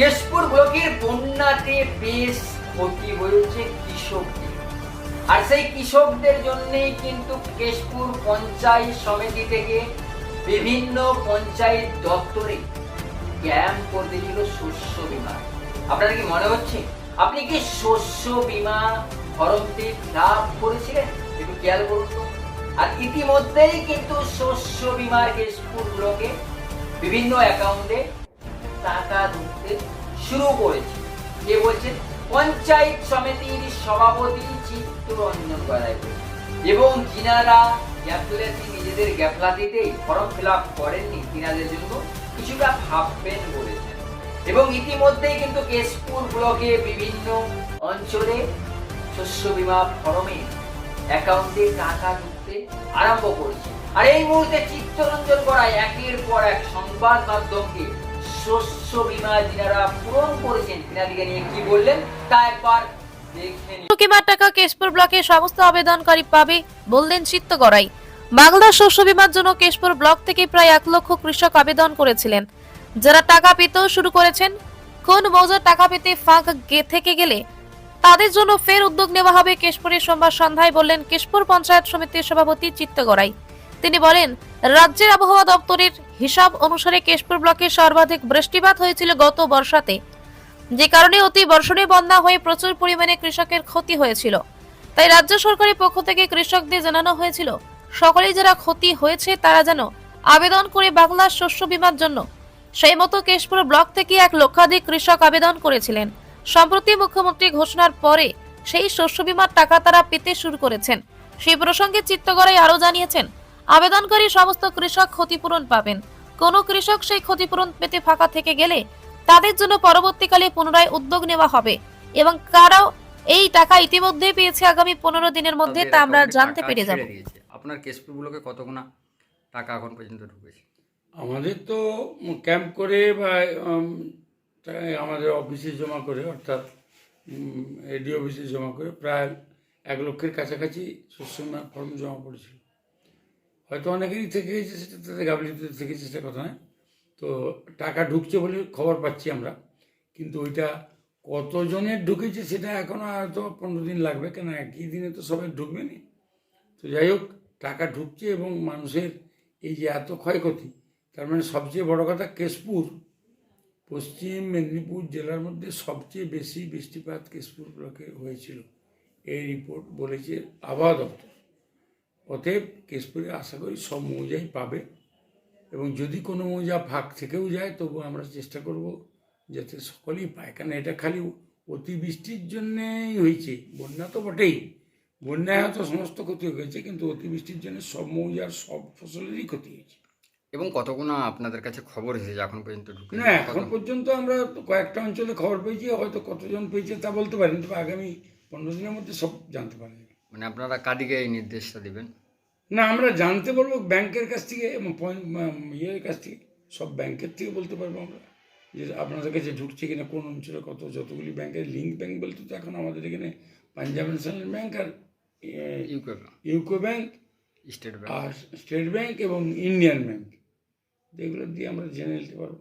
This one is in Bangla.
কেশপুর ব্লকের বন্যাতে বেশ ক্ষতি হয়েছে কৃষকদের। আর সেই কৃষকদের জন্যই কিন্তু কেশপুর পঞ্চায়েত সমিতি থেকে বিভিন্ন পঞ্চায়েত দপ্তরে ক্যাম্প করতে ছিল শস্য বীমা। আপনার কি মনে হচ্ছে? আপনি কি শস্য বীমা ফরমটি লাভ করেছিলেন? একটু খেয়াল করুন তো। আর ইতিমধ্যেই কিন্তু শস্য বীমার কেশপুর ব্লকে বিভিন্ন অ্যাকাউন্টে টাকা ঢুকতে শুরু করেছে। কে বলছেন পঞ্চায়েত সমিতির সভাপতি চিত্তরঞ্জন গড়াই এবং যিনারা গ্যাফলাতি নিজেদের গ্যাফলাতিতেই ফর্ম ফিল আপ করেননি তিনাদের জন্য। কিছুটা ভাববেন বলেছেন। এবং ইতিমধ্যেই কিন্তু কেশপুর ব্লকে বিভিন্ন অঞ্চলে শস্য বীমা ফরমে অ্যাকাউন্টে টাকা ঢুকতে আরম্ভ করেছে। আর এই মুহূর্তে চিত্তরঞ্জন করায় একের পর এক সংবাদ মাধ্যমকে শস্য বীমা যিনারা পূরণ করেছেন। তিনাদিকে নিয়ে কি বললেন? তা একবার কিমার টাকা কেশপুর ব্লকে সমস্ত আবেদনকারী পাবে বললেন চিত্ত গড়াই। বাংলা শস্য বীমার জন্য কেশপুর ব্লক থেকে প্রায় এক লক্ষ কৃষক আবেদন করেছিলেন। যারা টাকা পেতেও শুরু করেছেন, কোন মৌজার টাকা পেতে ফাঁক থেকে গেলে তাদের জন্য ফের উদ্যোগ নেওয়া হবে কেশপুরের সোমবার সন্ধ্যায় বললেন কেশপুর পঞ্চায়েত সমিতির সভাপতি চিত্ত গড়াই। তিনি বলেন রাজ্যের আবহাওয়া দপ্তরের হিসাব অনুসারে কেশপুর ব্লকে সর্বাধিক বৃষ্টিপাত হয়েছিল গত বর্ষাতে, যে কারণে অতি বর্ষণে বন্যা হয়ে প্রচুর পরিমাণে কৃষকের ক্ষতি হয়েছিল। তাই রাজ্য সরকারের পক্ষ থেকে কৃষকদের জানানো হয়েছিল, সকলেই যারা ক্ষতি হয়েছে তারা যেন আবেদন করে বাংলা শস্য বীমার জন্য। সেই মতো কেশপুর ব্লক থেকে এক লক্ষাধিক কৃষক আবেদন করেছিলেন। সম্প্রতি মুখ্যমন্ত্রী ঘোষণার পরে সেই শস্য বীমার টাকা তারা পেতে শুরু করেছেন। সেই প্রসঙ্গে চিত্তগড়াই আরও জানিয়েছেন আবেদনকারী সমস্ত কৃষক ক্ষতিপূরণ পাবেন। কোনো কৃষক সেই ক্ষতিপূরণ পেতে ফাঁকা থেকে গেলে তাদের জন্য পরবর্তীকালে পুনরায় উদ্যোগ নেওয়া হবে এবং কারাও এই টাকা ইতিমধ্যেই পেয়েছে আগামী পনেরো দিনের মধ্যে তা আমরা জানতে পেরে যাব। আপনার কেশপুর ব্লকে কতগুনা টাকা এখন পর্যন্ত ঢুকেছে? আমাদের তো ক্যাম্প করে বা তাই আমাদের অফিসে জমা করে অর্থাৎ এডি অফিসে জমা করে প্রায় এক লক্ষের কাছাকাছি শস্য ফর্ম জমা পড়েছিল। হয়তো অনেকেরই থেকে গেছে, সেটা তাদের গাফলিতে থেকে সেটা কথা নয়। তো টাকা ঢুকছে বলে খবর পাচ্ছি আমরা, কিন্তু ওইটা কতজনের ঢুকেছে সেটা এখনও হয়তো পনেরো দিন লাগবে কেন একই দিনে তো সবাই ঢুকবে না। তো যাই হোক, টাকা ঢুকছে এবং মানুষের এই যে এত ক্ষয়ক্ষতি, তার মানে সবচেয়ে বড় কথা কেশপুর, পশ্চিম মেদিনীপুর জেলার মধ্যে সবচেয়ে বেশি বৃষ্টিপাত কেশপুর ব্লকে হয়েছিল, এই রিপোর্ট বলেছে আবহাওয়া দপ্তর। অতএব কেশপুরে আশা করি সব মৌজাই পাবে এবং যদি কোনো মৌজা ফাঁক থেকেও যায় তবু আমরা চেষ্টা করব যাতে সকলেই পায়। কারণ এটা খালি অতিবৃষ্টির জন্যেই হয়েছে। বন্যা তো বটেই। বন্যায় হয়তো সমস্ত ক্ষতি হয়েছে কিন্তু অতিবৃষ্টির জন্য সব মৌজার সব ফসলেরই ক্ষতি হয়েছে। এবং কতগুনা আপনাদের কাছে খবর এসেছে এখন পর্যন্ত না এখন পর্যন্ত আমরা কয়েকটা অঞ্চলে খবর পেয়েছি হয়তো কতজন পেয়েছে তা বলতে পারেন তবে আগামী পনেরো দিনের মধ্যে সব জানতে পারবেন মানে আপনারা কাদিকে এই নির্দেশটা দিবেন? না আমরা জানতে বলব ব্যাংকের কাছ থেকে এবং ইয়ের কাছ থেকে সব ব্যাংকের থেকে বলতে পারব আমরা। যে আপনাদের কাছে ঢুকছে কিনা কোন অঞ্চলে কত যতগুলি ব্যাংকের লিঙ্ক ব্যাংক বলতে তো এখন আমাদের এখানে পাঞ্জাব ন্যাশনাল ব্যাংক আর UK UCO bank state bank আর স্টেট ব্যাংক এবং ইন্ডিয়ান ব্যাংক এগুলো দিয়ে আমরা জেনে নিতে পারব।